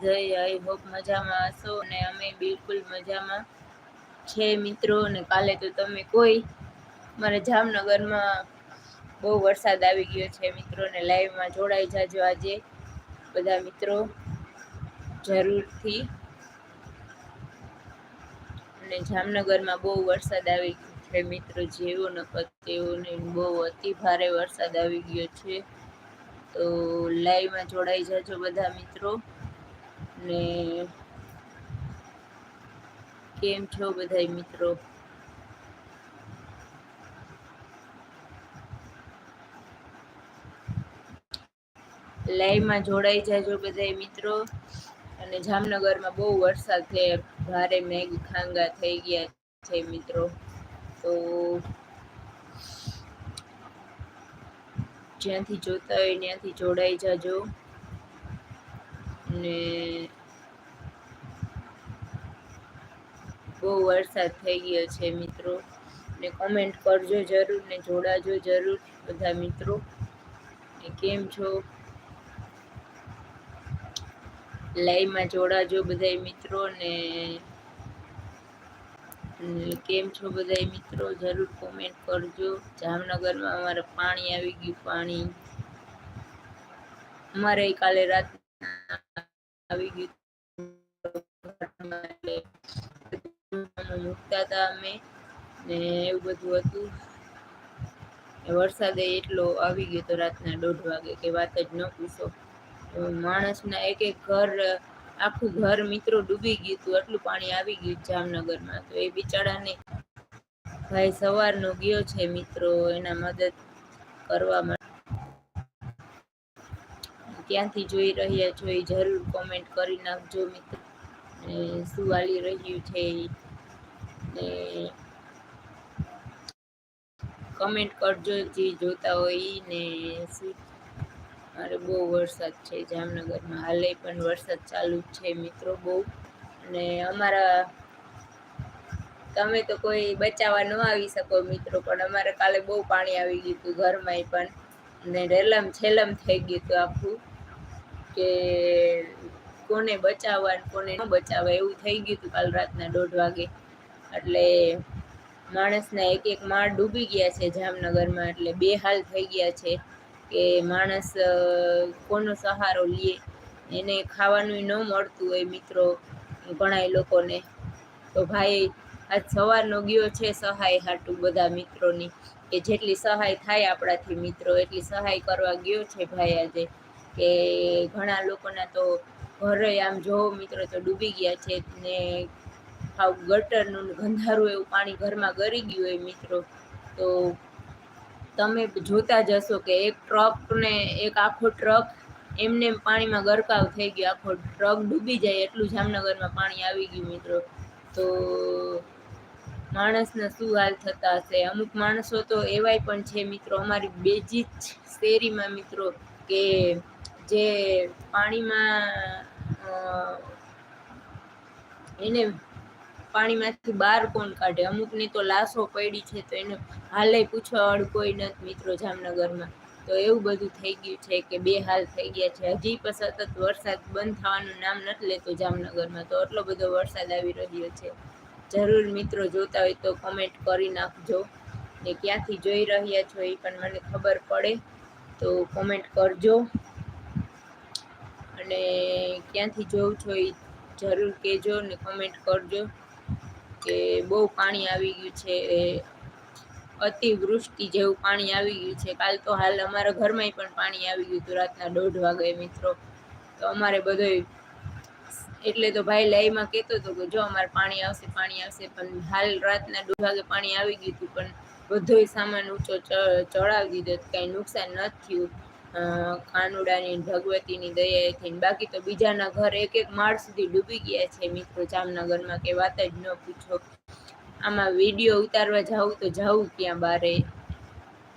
બધાય I hope મજામાં હશો? અને અમે બિલકુલ મજામાં છે મિત્રો. અને કાલે તો તમે કોઈ મારા જામનગરમાં બહુ વરસાદ આવી ગયો છે મિત્રોને લાઈવમાં જોડાઈ જાજો આજે બધા મિત્રો જરૂરથી. અને જામનગરમાં બહુ વરસાદ આવી ગયો છે મિત્રો, જેવો નકર તેવો નહીં બહુ અતિ ભારે વરસાદ આવી ગયો છે. તો લાઈવમાં જોડાઈ જાજો બધા મિત્રો. ને કેમ છો બધા મિત્રો? લાઈવમાં જોડાઈ જાજો બધા મિત્રો. અને જામનગરમાં બહુ વરસાદ છે. ભારે મેઘ ખાંગા થઈ ગયા છે મિત્રો. તો જ્યાંથી જોતા હોય ત્યાંથી જોડાઈ જાજો. ને બહુ વરસાદ થઈ ગયો છે મિત્રો. ને કોમેન્ટ કરજો જરૂર ને જોડાજો જરૂર બધા મિત્રો. ને કેમ છો? લાઈવમાં જોડાજો બધા મિત્રો ને કેમ છો બધા મિત્રો? જરૂર કોમેન્ટ કરજો. જામનગરમાં અમારે પાણી આવી ગયું પાણી. અમારે કાલે રાત આવી મૂકતા હતા. અમે ને એવું બધું હતું. વરસાદે એટલો આવી ગયો તો રાતના દોઢ વાગે કે વાત જ ન પૂછો. માણસના એક એક ઘર, આખું ઘર મિત્રો ડૂબી ગયું હતું. એટલું પાણી આવી ગયું જામનગરમાં. તો એ બિચારાને ભાઈ સવારનો ગયો છે મિત્રો એના મદદ કરવા માટે. ક્યાંથી જોઈ રહ્યા છો એ જરૂર કોમેન્ટ કરી નાખજો મિત્ર. શું વાલી રહ્યું છે ને કમેન્ટ કરજો જે જોતા હોય ને શું. મારે બહુ વરસાદ છે જામનગરમાં. હાલે પણ વરસાદ ચાલુ જ છે મિત્રો બહુ. અને અમારા તમે તો કોઈ બચાવવા ન આવી શકો મિત્રો, પણ અમારે કાલે બહુ પાણી આવી ગયું હતું ઘરમાં પણ. ને રેલમ છેલમ થઈ ગયું હતું આખું. કે કોને બચાવવા કોને ન બચાવવા, એવું થઈ ગયું હતું કાલ રાતના દોઢ વાગે. એટલે માણસના એક એક માળ ડૂબી ગયા છે જામનગરમાં, એટલે બે હાલ થઈ ગયા છે કે માણસ કોનો સહારો લે, એને ખાવાનું ન મળતું હોય મિત્રો ઘણા લોકોને. તો ભાઈ, આજ સવારનો ગયો છે સહાય હાટું બધા મિત્રોની, કે જેટલી સહાય થાય આપણાથી મિત્રો, એટલી સહાય કરવા ગયો છે ભાઈ આજે. કે ઘણા લોકોના તો ઘરે આમ જોવો મિત્રો તો ડૂબી ગયા છે ને આવું ગટરનું ગંધારું એવું પાણી ઘરમાં ગરી ગયું હોય મિત્રો, તો તમે જોતા જશો કે એક ટ્રકને એક આખો ટ્રક એમને પાણીમાં ગરકાવ થઈ ગયો. આખો ટ્રક ડૂબી જાય એટલું જામનગરમાં પાણી આવી ગયું મિત્રો. તો માણસના શું હાલ થતા હશે? અમુક માણસો તો એવાય પણ છે મિત્રો. અમારી બેજી જ શેરીમાં મિત્રો કે જે પાણીમાં એને પાણીમાંથી બહાર કોણ કાઢે? અમુકની તો લાશો પડી છે તો એને હાલે પૂછવાવાળું કોઈ નથી મિત્રો જામનગરમાં. તો એવું બધું થઈ ગયું છે કે બે હાલ થઈ ગયા છે. હજી પણ સતત વરસાદ બંધ થવાનું નામ નથી લેતો જામનગરમાં. તો એટલો બધો વરસાદ આવી રહ્યો છે. જરૂર મિત્રો જોતા હોય તો કોમેન્ટ કરી નાખજો. ને ક્યાંથી જોઈ રહ્યા છો એ પણ મને ખબર પડે. તો કોમેન્ટ કરજો. અને ક્યાંથી જોઉં છો એ જરૂર કહેજો ને કમેન્ટ કરજો કે બહુ પાણી આવી ગયું છે અતિવૃષ્ટિ જેવું પાણી આવી ગયું છે. કાલ તો હાલ અમારા ઘરમાં પણ પાણી આવી ગયું હતું રાતના દોઢ વાગે મિત્રો. તો અમારે બધો એટલે તો ભાઈ લાઈમાં કહેતો હતો કે જો અમારે પાણી આવશે પાણી આવશે, પણ હાલ રાતના દોઢ વાગે પાણી આવી ગયું હતું, પણ બધોય સામાન ઊંચો ચડાવી દીધો કાંઈ નુકસાન ન થયું. કાનુડાની ભગવતીની દયાથી બાકી તો બીજાના ઘર એક એક માળ સુધી ડૂબી ગયા છે મિત્રો, જામનગરમાં કે વાત જ ન પૂછો. આમાં વીડિયો ઉતારવા જાઉં તો જાઉં ક્યાં બારે?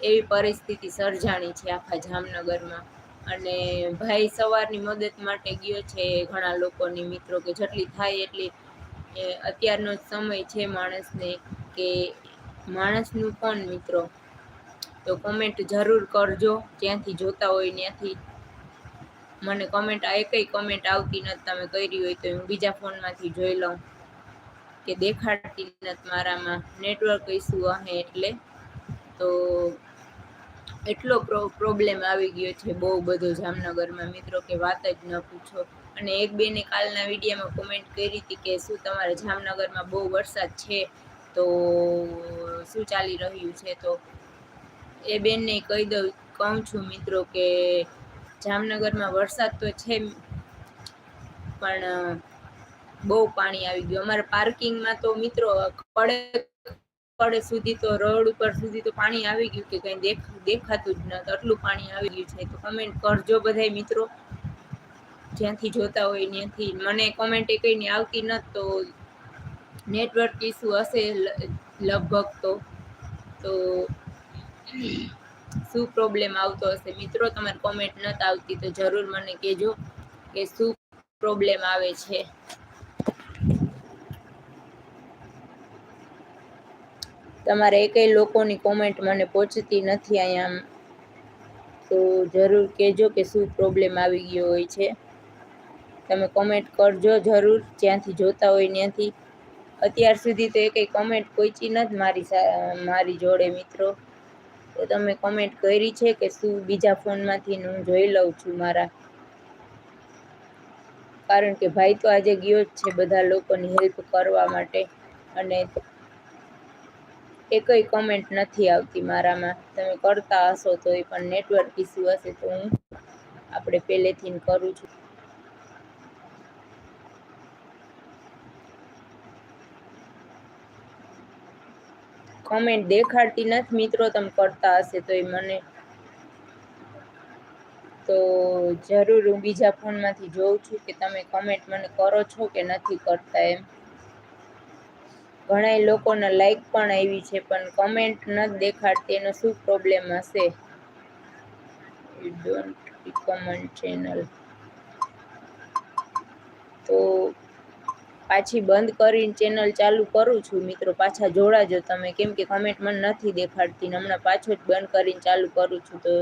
એવી પરિસ્થિતિ સર્જાણી છે આખા જામનગરમાં. અને ભાઈ સવારની મદદ માટે ગયો છે ઘણા લોકોની મિત્રો કે જેટલી થાય એટલી. અત્યારનો સમય છે માણસને કે માણસનું કોણ મિત્રો? તો કોમેન્ટ જરૂર કરજો. જ્યાંથી જોતા હોય ત્યાંથી મને કમેન્ટ આ એકય કોમેન્ટ આવતી નથી. તમે કરી હોય તો હું બીજા ફોનમાંથી જોઈ લઉં. કે દેખાડતી નથી મારામાં. નેટવર્ક ઇસ્યુ હે એટલે. તો એટલો પ્રોબ્લેમ આવી ગયો છે બહુ બધો જામનગરમાં. મિત્રો કે વાત જ ન પૂછો. અને એક બેને કાલના વિડીયામાં કોમેન્ટ કરી હતી કે શું તમારા જામનગરમાં બહુ વરસાદ છે? તો શું ચાલી રહ્યું છે? તો એ બેનને કહી દઉં, કહું છું મિત્રો કે જામનગરમાં વરસાદ તો છે પણ બહુ પાણી આવી ગયું. અમારે પાર્કિંગમાં તો મિત્રો કડે કડે સુધી તો, રોડ ઉપર સુધી તો પાણી આવી ગયું કે કંઈ દેખ, દેખાતું જ નતું આટલું પાણી આવી ગયું છે. તો કમેન્ટ કરજો બધાય મિત્રો. જ્યાંથી જોતા હોય ત્યાંથી. મને કોમેન્ટ એ કંઈ આવતી નથી, તો નેટવર્ક ઇસ્યુ હશે લગભગ તો. તો શું પ્રોબ્લેમ આવતો હશે? મિત્રો, તમારે કોમેન્ટ નથી આવતી, તો જરૂર મને કહેજો કે શું પ્રોબ્લેમ આવે છે. તમારે એકેય લોકોની કોમેન્ટ મને પહોંચતી નથી અહીંયા તો જરૂર કહેજો કે શું પ્રોબ્લેમ આવી ગયો હોય છે. તમે કોમેન્ટ કરજો જરૂર, જ્યાંથી જોતા હોય ત્યાંથી. અત્યાર સુધી તો એકેય કોમેન્ટ પહોંચી નથી મારી મારી જોડે, મિત્રો. તો તમે કોમેન્ટ કરી છે કે શું બીજા ફોનમાંથી હું જોઈ લઉં છું મારા. કારણ કે ભાઈ તો આજે ગયો જ છે બધા લોકોની હેલ્પ કરવા માટે અને એકય કમેન્ટ નથી આવતી મારામાં. તમે કરતા હશો તો એ પણ નેટવર્ક ઇસ્યુ હશે તો હું આપણે પહેલેથી કરું છું. કોમેન્ટ દેખાડતી નથી મિત્રો, તમે કરતા હશે તો એ મને. તો જરૂર હું બીજા ફોનમાંથી જોઉં છું કે તમે કમેન્ટ મને કરો છો કે નથી કરતા એમ. ઘણા લોકોને લાઈક પણ આવી છે, પણ કમેન્ટ નથી દેખાડતી, એનો શું પ્રોબ્લેમ હશે? યુ ડોન્ટ રિકમેન્ડ ચેનલ તો પાછી બંધ કરીને ચેનલ ચાલુ કરું છું. મિત્રો, પાછા જોડાજો તમે. કેમ કે કમેન્ટ મને નથી દેખાડતી હમણાં પાછો જ બંધ કરીને ચાલુ કરું છું તો